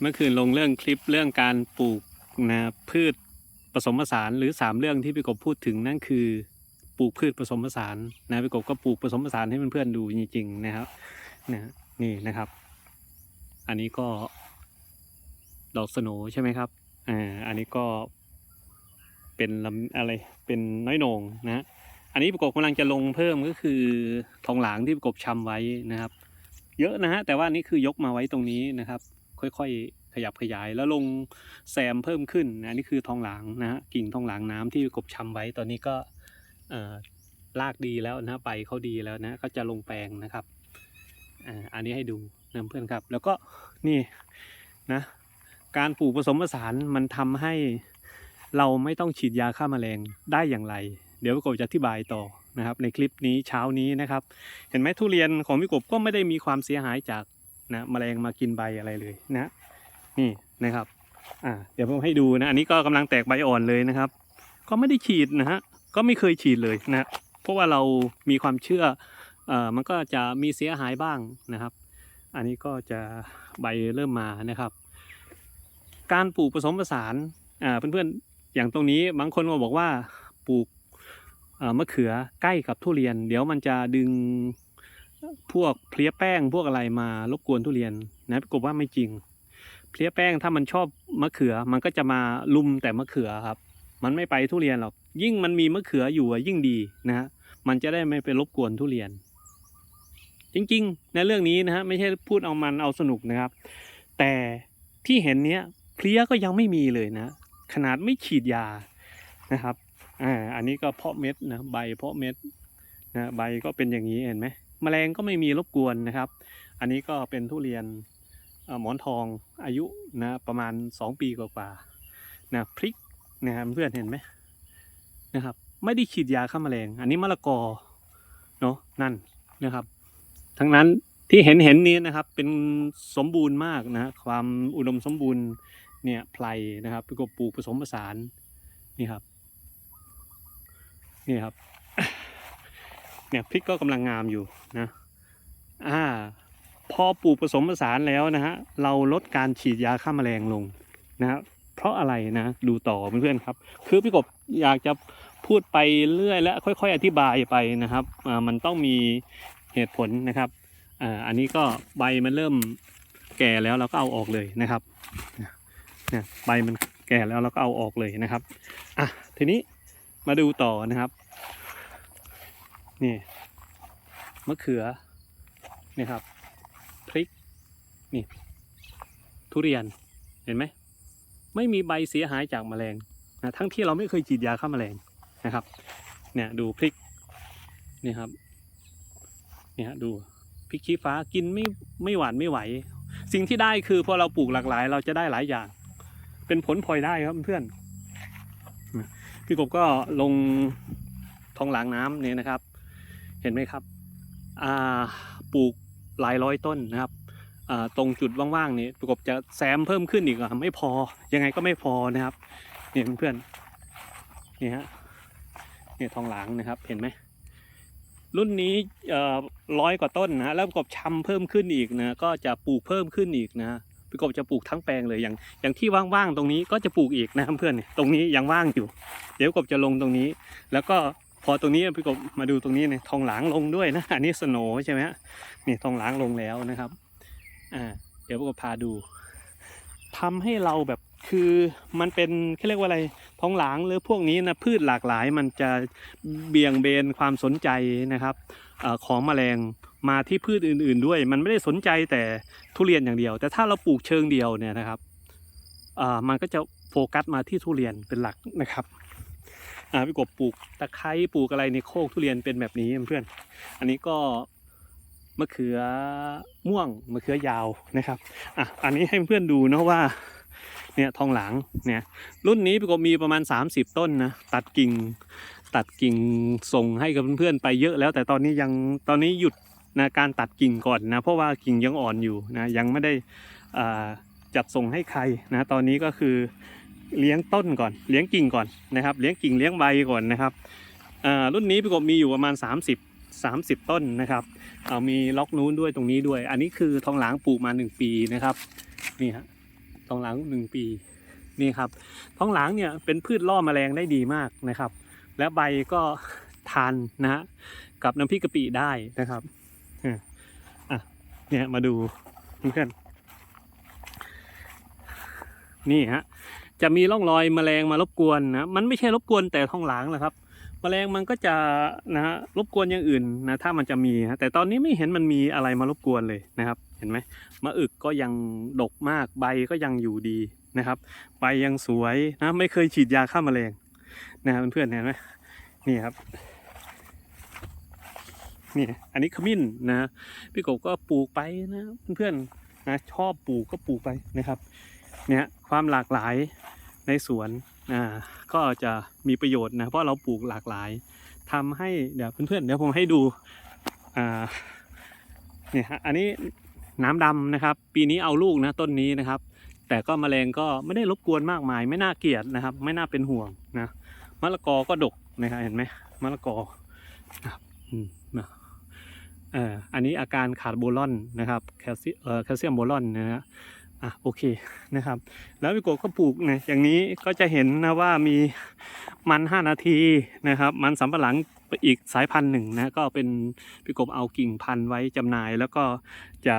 เมื่อคืนลงเรื่องคลิปเรื่องการปลูกนะพืชผสมผสานหรือสามเรื่องที่พี่กบพูดถึงนั่นคือปลูกพืชผสมผสานนะพี่กบก็ปลูกผสมผสานให้เพื่อนๆดูจริงๆนะครับนะนี่นะครับ อันนี้ก็ดอกสโนใช่ไหมครับอ่าอันนี้ก็เป็นลำอะไรเป็นน้อยโหนงนะอันนี้ประกบกำลังจะลงเพิ่มก็คือทองหลางที่ประกบชำไว้นะครับ เยอะนะฮะแต่ว่านนี้คือยกมาไว้ตรงนี้นะครับ ค่อยๆ ขยับขยายแล้วลงแซมเพิ่มขึ้นนะนนี้คือทองหลางนะฮะกิ่งทองหลางน้ำที่กบชำไว้ตอนนี้ก็เอ่อรากดีแล้วนะใบเขาดีแล้วนะก็จะลงแปลงนะครับอ่าอันนี้ให้ดูนะเพื่อนครับ แล้วก็นี่นะการปลูกผสมผสานมันทำให้เราไม่ต้องฉีดยาฆ่าแมลงได้อย่างไร เดี๋ยวพี่กบจะอธิบายต่อนะครับ ในคลิปนี้เช้านี้นะครับ เห็นไหมทุเรียนของพี่กบก็ไม่ได้มีความเสียหายจาก นะมแมลงมากินใบอะไรเลยนะนี่นะครับอ่าเดี๋ยวผมให้ดูนะอันนี้ก็กำลังแตกใบอ่อนเลยนะครับ ก็ไม่ได้ฉีดนะฮะก็ไม่เคยฉีดเลยนะเพราะว่าเรามีความเชื่อเอ่อมันก็จะมีเสียหายบ้างนะครับ อันนี้ก็จะใบเริ่มมานะครับ การปลูกผสมผสานอ่าเพื่อนๆอย่างตรงนี้บางคนก็บอกว่าปลูกมะเขือใกล้กับทุเรียน เดี๋ยวมันจะดึง พวกเพลี้ยแป้งพวกอะไรมารบกวนทุเรียนนะปรากฏว่าไม่จริง เพลี้ยแป้งถ้ามันชอบมะเขือ มันก็จะมาลุมแต่มะเขือครับ มันไม่ไปทุเรียนหรอก ยิ่งมันมีมะเขืออยู่ยิ่งดีนะฮะมันจะได้ไม่ไปรบกวนทุเรียน จริงๆ ในเรื่องนี้นะฮะไม่ใช่พูดเอามันเอาสนุกนะครับ แต่ที่เห็นเนี้ยเพลี้ยก็ยังไม่มีเลยนะ ขนาดไม่ฉีดยานะครับอ่าอันนี้ก็เพาะเม็ดนะใบเพาะเม็ดนะใบก็เป็นอย่างนี้เห็นไหม แมลงก็ไม่มีรบกวนนะครับ อันนี้ก็เป็นทุเรียนหมอนทองอายุนะประมาณ 2 ปีกว่าๆนะพริกนะครับเพื่อนเห็นไหมนะครับ ไม่ได้ฉีดยาฆ่าแมลง อันนี้มะละกอเนาะนั่นนะครับ ทั้งนั้นที่เห็นเห็นนี้นะครับเป็นสมบูรณ์มากนะความอุดมสมบูรณ์เนี่ยไพลนะครับกบปลูกผสมผสานนี่ครับนี่ครับ เนี่ยพริกก็กำลังงามอยู่นะอ่าพอปลูกผสมผสานแล้วนะฮะเราลดการฉีดยาฆ่าแมลงลงนะฮะเพราะอะไรนะดูต่อเพื่อนๆครับ คือพี่กบอยากจะพูดไปเรื่อยและค่อย ๆ อธิบายไปนะครับอ่ามันต้องมีเหตุผลนะครับอ่าอันนี้ก็ใบมันเริ่มแก่แล้วเราก็เอาออกเลยนะครับเนี่ยใบมันแก่แล้วเราก็เอาออกเลยนะครับอะทีนี้มาดูต่อนะครับ นี่มะเขือนี่ครับ พริก นี่ ทุเรียนเห็นไหม ไม่มีใบเสียหายจากแมลงนะทั้งที่เราไม่เคยฉีดยาฆ่าแมลงนะครับ เนี่ยดูพริกนี่ครับเนี่ยดูพริกชี้ฟ้ากินไม่ไม่หวานไม่ไหว สิ่งที่ได้คือพอเราปลูกหลากหลาย เราจะได้หลายอย่าง เป็นผลพลอยได้ครับเพื่อนพี่กบก็ลงทองหลางน้ำเนี่ยนะครับ เห็นไหมครับปลูกหลายร้อยต้นนะครับตรงจุดว่างๆนี่ประกบจะแซมเพิ่มขึ้นอีกอะไม่พอยังไงก็ไม่พอนะครับเนี่ยเพื่อนนี่ฮะเนี่ยทองหลางนะครับเห็นไหมรุ่นนี้ร้อยกว่าต้นนะแล้วประกบชำเพิ่มขึ้นอีกนะก็จะปลูกเพิ่มขึ้นอีกนะประกบจะปลูกทั้งแปลงเลยอย่างอย่างที่ว่างๆตรงนี้ก็จะปลูกอีกนะเพื่อนตรงนี้ยังว่างอยู่ เดี๋ยวประกบจะลงตรงนี้ แล้วก็ พอตรงนี้พี่กบมาดูตรงนี้เนี่ยทองหลางลงด้วยนะ อันนี้สโนใช่ไหมฮะนี่ทองหลางลงแล้วนะครับ อ่า เดี๋ยวพี่กบพาดูทำให้เราแบบคือมันเป็นเขาเรียกว่าอะไรทองหลางหรือพวกนี้นะพืชหลากหลายมันจะเบี่ยงเบนความสนใจนะครับอของแมลงมาที่พืชอื่น ๆด้วย มันไม่ได้สนใจแต่ทุเรียนอย่างเดียว แต่ถ้าเราปลูกเชิงเดียวเนี่ยนะครับอ่ามันก็จะโฟกัสมาที่ทุเรียนเป็นหลักนะครับ พี่กบปลูกตะไคร้ปลูกอะไรในโคกทุเรียนเป็นแบบนี้เพื่อน อันนี้ก็มะเขือม่วงมะเขือยาวนะครับอะอันนี้ให้เพื่อนดูนะว่าเนี่ยทองหลางเนี่ยรุ่นนี้พี่กบมีประมาณ 30 ต้นนะตัดกิ่งตัดกิ่งส่งให้กับเพื่อนๆไปเยอะแล้ว แต่ตอนนี้ยังตอนนี้หยุดนะการตัดกิ่งก่อนนะเพราะว่ากิ่งยังอ่อนอยู่นะยังไม่ได้จัดส่งให้ใครนะตอนนี้ก็คือ เลี้ยงต้นก่อน เลี้ยงกิ่งก่อนนะครับ เลี้ยงกิ่งเลี้ยงใบก่อนนะครับอ่ารุ่นนี้พี่กบมีอยู่ประมาณ 30 30 ต้นนะครับเอามีล็อกนู้นด้วยตรงนี้ด้วย อันนี้คือทองหลางปลูกมา 1 ปีนะครับนี่ฮะทองหลางหนึ่งปีนี่ครับทองหลางเนี่ยเป็นพืชล่อแมลงได้ดีมากนะครับ และใบก็ทานนะฮะกับน้ำพริกกะปิได้นะครับอะอะเนี่ยมาดูเพื่อนนี่ฮะ จะมีร่องรอยแมลงมารบกวนนะมันไม่ใช่รบกวนแต่ท้องหลางหรอกครับแมลงมันก็จะนะฮะรบกวนอย่างอื่นนะถ้ามันจะมีฮะแต่ตอนนี้ไม่เห็นมันมีอะไรมารบกวนเลยนะครับ เห็นไหมมะอึกก็ยังดกมากใบก็ยังอยู่ดีนะครับใบยังสวยนะไม่เคยฉีดยาฆ่าแมลงนะเพื่อนๆเห็นไหมนี่ครับนี่อันนี้ขมิ้นนะพี่กบก็ปลูกไปนะเพื่อนๆนะชอบปลูกก็ปลูกไปนะครับเนี่ยความหลากหลาย ในสวนอ่าก็จะมีประโยชน์นะเพราะเราปลูกหลากหลายทำให้เดี๋ยวเพื่อนๆเดี๋ยวผมให้ดูอ่าเนี่ยฮะอันนี้น้ำดำนะครับ ปีนี้เอาลูกนะต้นนี้นะครับ แต่ก็แมลงก็ไม่ได้รบกวนมากมาย ไม่น่าเกลียดนะครับ ไม่น่าเป็นห่วงนะมะละกอก็ดกนะครับเห็นไหมมะละกอนะครับอันนี้อาการขาดโบรอนนะครับแคลเซียมโบรอนนะฮะ อะโอเคนะครับ แล้วพี่โกก็ปลูกเนี่ยอย่างนี้ก็จะเห็นนะว่ามีมัน 5 นาทีนะครับ มันสำปะหลังอีกสายพันธุ์หนึ่งนะก็เป็นพี่กบเอากิ่งพันธุ์ไว้จำหน่าย แล้วก็จะ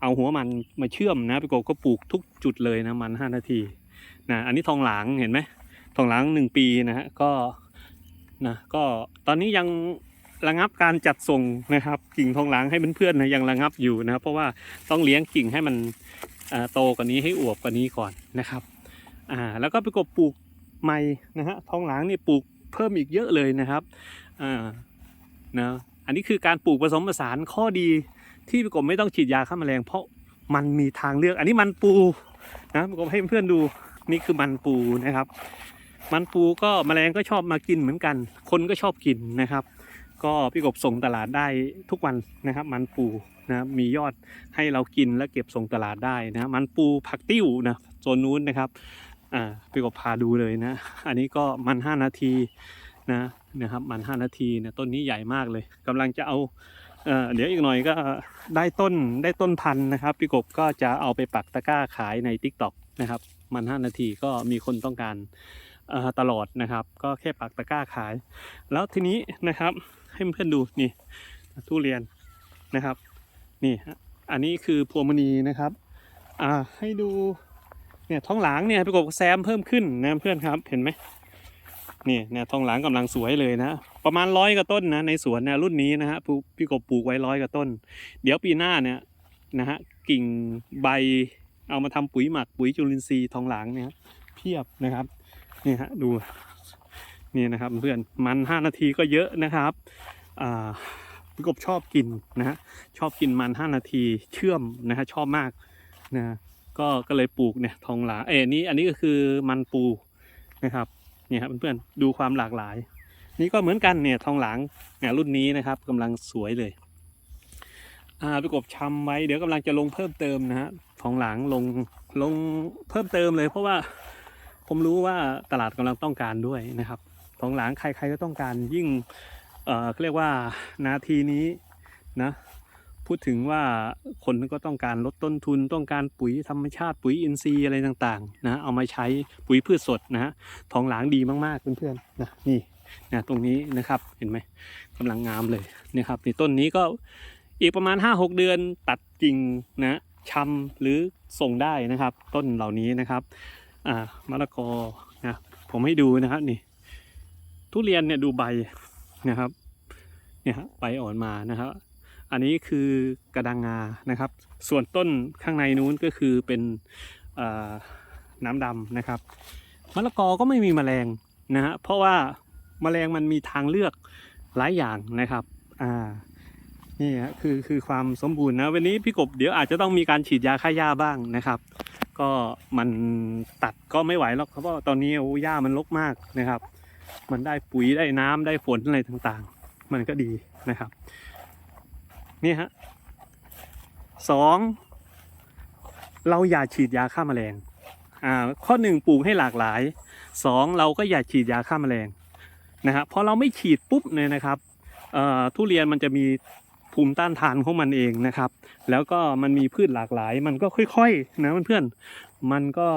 เอาหัวมันมาเชื่อมนะพี่กบก็ปลูกทุกจุดเลยนะมัน 5 นาทีนะอันนี้ทองหลางเห็นไหมทองหลางหนึ่งปีนะฮะก็นะก็ตอนนี้ยังระงับการจัดส่งนะครับกิ่งทองหลางให้เพื่อนๆนะยังระงับอยู่นะครับเพราะว่าต้องเลี้ยงกิ่งให้มัน โตกว่านี้ให้อวบกว่านี้ก่อนนะครับอ่าแล้วก็ไปกบปลูกใหม่นะฮะทองหลางนี่ปลูกเพิ่มอีกเยอะเลยนะครับอ่านะอันนี้คือการปลูกผสมผสานข้อดีที่พี่กบไม่ต้องฉีดยาฆ่าแมลง เพราะมันมีทางเลือก อันนี้มันปูนะพี่กบให้เพื่อนดูนี่คือมันปูนะครับ มันปูก็แมลงก็ชอบมากินเหมือนกัน คนก็ชอบกินนะครับ ก็พี่กบส่งตลาดได้ทุกวันนะครับ มันปู นะมียอดให้เรากินและเก็บส่งตลาดได้นะมันปูผักติ้วนะโซนนู้นนะครับอ่าไปก็พาดูเลยนะ อันนี้ก็มัน 5 นาทีนะนะครับมัน 5 นาทีนะต้นนี้ใหญ่มากเลยกำลังจะเอาเเดี๋ยวอีกหน่อยก็ได้ต้นได้ต้นพันนะครับพี่กบก็จะเอาไปปักตะกร้าขายใน t ิ k t o k นะครับมัน 5 นาทีก็มีคนต้องการตลอดนะครับ ก็แค่ปักตะกร้าขาย แล้วทีนี้นะครับให้เพื่อนดูนี่ทุเรียนนะครับ นี่ฮะอันนี้คือพวงมณีนะครับ อ่าให้ดูเนี่ยท้องหลางเนี่ยพี่กบแซมเพิ่มขึ้นนะเพื่อนครับเห็นไหมนี่เนี่ยท้องหลางกำลังสวยเลยนะ ประมาณร้อยกว่าต้นนะในสวนเนี่ยรุ่นนี้นะฮะพี่กบปลูกไว้ร้อยกว่าต้น เดี๋ยวปีหน้าเนี่ยนะฮะกิ่งใบเอามาทำปุ๋ยหมักปุ๋ยจุลินทรีย์ทองหลางเนี่ยเพียบนะครับนี่ฮะดูนี่นะครับเพื่อนมันห้านาทีก็เยอะนะครับอ่า พี่กบชอบกินนะฮะชอบกินมัน5นาทีเชื่อมนะฮะชอบมากนะก็ก็เลยปลูกเนี่ยทองหลางเอ้นี่อันนี้ก็คือมันปูนะครับเนี่ยครับเพื่อนๆดูความหลากหลาย นี่ก็เหมือนกันเนี่ยทองหลางเนี่ยรุ่นนี้นะครับกำลังสวยเลยอ่าพี่กบชำไว้เดี๋ยวกำลังจะลงเพิ่มเติมนะฮะทองหลางลงลงเพิ่มเติมเลย เพราะว่าผมรู้ว่าตลาดกำลังต้องการด้วยนะครับทองหลางใครๆก็ต้องการยิ่ง เอ่อเขาเรียกว่านาทีนี้นะพูดถึงว่าคนก็ต้องการลดต้นทุนต้องการปุ๋ยธรรมชาติปุ๋ยอินทรีย์อะไรต่างๆนะเอามาใช้ปุ๋ยพืชสดนะฮะทองหลางดีมากๆเพื่อนๆนะนี่นะตรงนี้นะครับเห็นไหมกำลังงามเลยนี่ครับนี่ต้นนี้ก็อีกประมาณ 5-6 เดือนตัดกิ่งนะชำหรือส่งได้นะครับ ต้นเหล่านี้นะครับอ่ามะละกอนะผมให้ดูนะครับนี่ ทุเรียนเนี่ยดูใบ นะครับเนี่ยฮะใบอ่อนมานะครับอันนี้คือกระดังงานะครับ ส่วนต้นข้างในนู้นก็คือเป็นน้ำดำนะครับมะละกอก็ไม่มีแมลงนะฮะเพราะว่าแมลงมันมีทางเลือกหลายอย่างนะครับอ่านี่ฮะคือคือความสมบูรณ์นะวันนี้พี่กบเดี๋ยวอาจจะต้องมีการฉีดยาฆ่าหญ้าบ้างนะครับ ก็มันตัดก็ไม่ไหวหรอกเพราะว่าตอนนี้โอ้หญ้ามันรกมากนะครับ มันได้ปุ๋ยได้น้ำได้ฝนอะไรต่างๆ มันก็ดีนะครับนี่ฮะสองเราอย่าฉีดยาฆ่าแมลงอ่าข้อหนึ่งปลูกให้หลากหลายสองเราก็อย่าฉีดยาฆ่าแมลงนะครับพอเราไม่ฉีดปุ๊บเนี่ยนะครับอ่อทุเรียนมันจะมีภูมิต้านทานของมันเองนะครับ แล้วก็มันมีพืชหลากหลาย มันก็ค่อยๆนะเพื่อนๆมันก็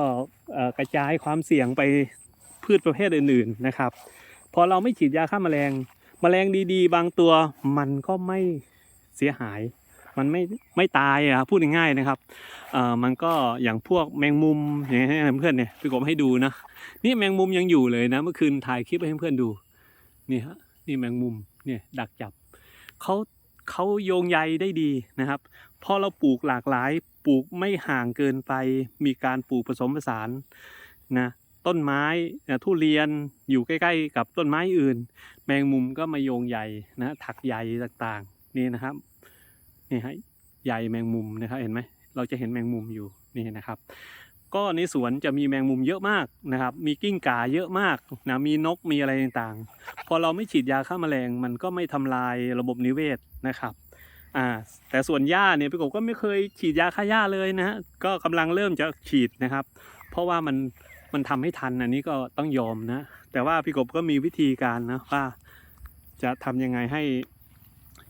กระจายความเสี่ยงไป พืชประเภทอื่นๆนะครับ พอเราไม่ฉีดยาฆ่าแมลงแมลงดี ๆ บางตัวมันก็ไม่เสียหาย มันไม่ไม่ตายอะพูดง่ายๆนะครับเอ่อมันก็อย่างพวกแมงมุมอย่างเงี้ยเพื่อนเนี่ยพี่กบให้ดูนะนี่แมงมุมยังอยู่เลยนะเมื่อคืนถ่ายคลิปให้เพื่อนดูนี่ฮะนี่แมงมุมเนี่ยดักจับเขาเขาโยงใยได้ดีนะครับ พอเราปลูกหลากหลาย ปลูกไม่ห่างเกินไป มีการปลูกผสมผสานนะ ต้นไม้นะทุเรียนอยู่ใกล้ๆ กับต้นไม้อื่น แมงมุมก็มาโยงใยนะถักใยต่างๆนี่นะครับนี่ฮะใยแมงมุมนะครับเห็นไหมเราจะเห็นแมงมุมอยู่นี่นะครับ ก็ในสวนจะมีแมงมุมเยอะมากนะครับ มีกิ้งก่าเยอะมากนะมีนกมีอะไรต่างๆ พอเราไม่ฉีดยาฆ่าแมลงมันก็ไม่ทำลายระบบนิเวศนะครับอ่าแต่ส่วนหญ้าเนี่ยพี่กบก็ไม่เคยฉีดยาฆ่าหญ้าเลยนะฮะก็กำลังเริ่มจะฉีดนะครับ เพราะว่ามัน มันทำให้ทันอันนี้ก็ต้องยอมนะ แต่ว่าพี่กบก็มีวิธีการนะว่าจะทำยังไงให้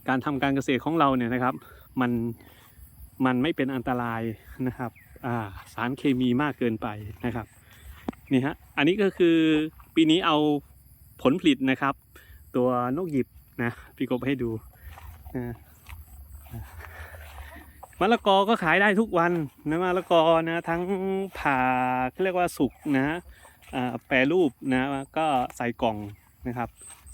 การทำการเกษตรของเราเนี่ยนะครับ มันมันไม่เป็นอันตรายนะครับอ่าสารเคมีมากเกินไปนะครับนี่ฮะอันนี้ก็คือปีนี้เอาผลผลิตนะครับ ตัวนกหยิบนะพี่กบให้ดูนะ มะละกอก็ขายได้ทุกวันนะมะละกอนะทั้งผ่าเขาเรียกว่าสุกนะแปรรูปนะก็ใส่กล่องนะครับ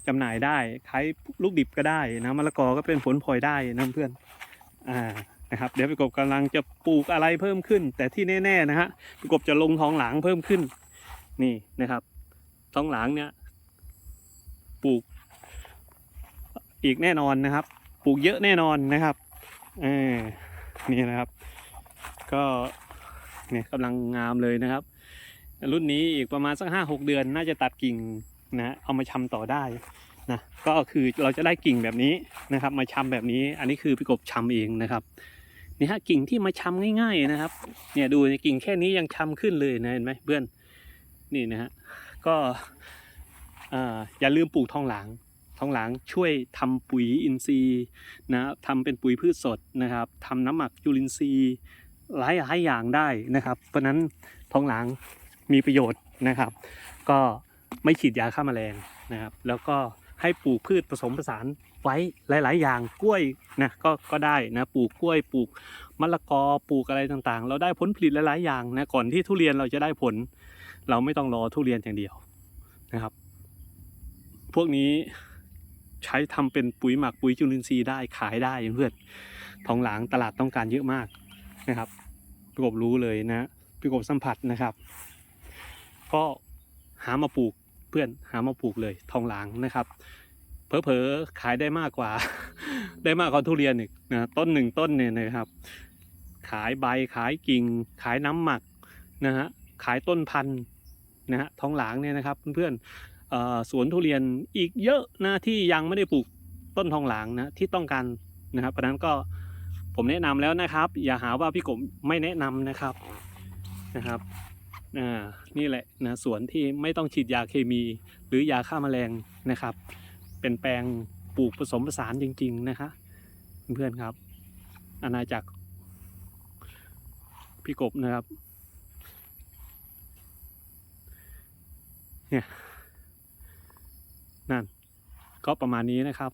จำหน่ายได้ขายลูกดิบก็ได้นะมะละกอก็เป็นผลพลอยได้นะเพื่อนอ่านะครับเดี๋ยวพี่กบกำลังจะปลูกอะไรเพิ่มขึ้น แต่ที่แน่ๆนะฮะพี่กบจะลงท้องหลางเพิ่มขึ้นนี่นะครับท้องหลางเนี่ยปลูกอีกแน่นอนนะครับ ปลูกเยอะแน่นอนนะครับเออ นี่นะครับ ก็เนี่ยกำลังงามเลยนะครับ รุ่นนี้อีกประมาณสักห้าหกเดือนน่าจะตัดกิ่งนะเอามาชำต่อได้นะก็คือเราจะได้กิ่งแบบนี้นะครับ มาชำแบบนี้ อันนี้คือพี่กบชำเองนะครับนี่ฮะกิ่งที่มาชำง่าย ๆนะครับ เนี่ยดูกิ่งแค่นี้ยังชำขึ้นเลยนะเห็นไหมเพื่อนนี่นะฮะก็อ่าอย่าลืมปลูกทองหลาง ท้องหลางช่วยทำปุ๋ยอินทรีย์นะทำเป็นปุ๋ยพืชสดนะครับทำน้ำหมักจุลินทรีย์หลายหลายอย่างได้นะครับ เพราะนั้นท้องหลางมีประโยชน์นะครับ ก็ไม่ฉีดยาฆ่าแมลงนะครับ แล้วก็ให้ปลูกพืชผสมผสานไว้หลาย ๆ อย่างกล้วยนะก็ก็ได้นะปลูกกล้วยปลูกมะละกอปลูกอะไรต่างๆ เราได้ผลผลิตหลาย ๆ อย่างนะก่อนที่ทุเรียนเราจะได้ผล เราไม่ต้องรอทุเรียนอย่างเดียวนะครับ พวกนี้ ใช้ทำเป็นปุ๋ยหมักปุ๋ยจุลินทรีย์ได้ขายได้เพื่อนทองหลางตลาดต้องการเยอะมากนะครับพี่กบรู้เลยนะพี่กบสัมผัสนะครับ ก็หามาปลูกเพื่อนหามาปลูกเลยทองหลางนะครับเผลอๆขายได้มากกว่า ได้มากกว่าทุเรียนอีกนะต้นหนึ่งต้นเนี่ยนะครับ ขายใบขายกิ่ง ขายน้ำหมักนะฮะขายต้นพันธุ์นะฮะทองหลางเนี่ยนะครับเพื่อนๆ สวนทุเรียนอีกเยอะนะที่ยังไม่ได้ปลูกต้นทองหลางนะที่ต้องการนะครับเพราะนั้นก็ผมแนะนำแล้วนะครับ อย่าหาว่าพี่กบไม่แนะนำนะครับนะครับนี่แหละนะสวนที่ไม่ต้องฉีดยาเคมี หรือยาฆ่าแมลงนะครับ เป็นแปลงปลูกผสมผสานจริง ๆนะคะเพื่อนๆครับ อาณาจักรพี่กบนะครับเนี่ย นั่นก็ประมาณนี้นะครับ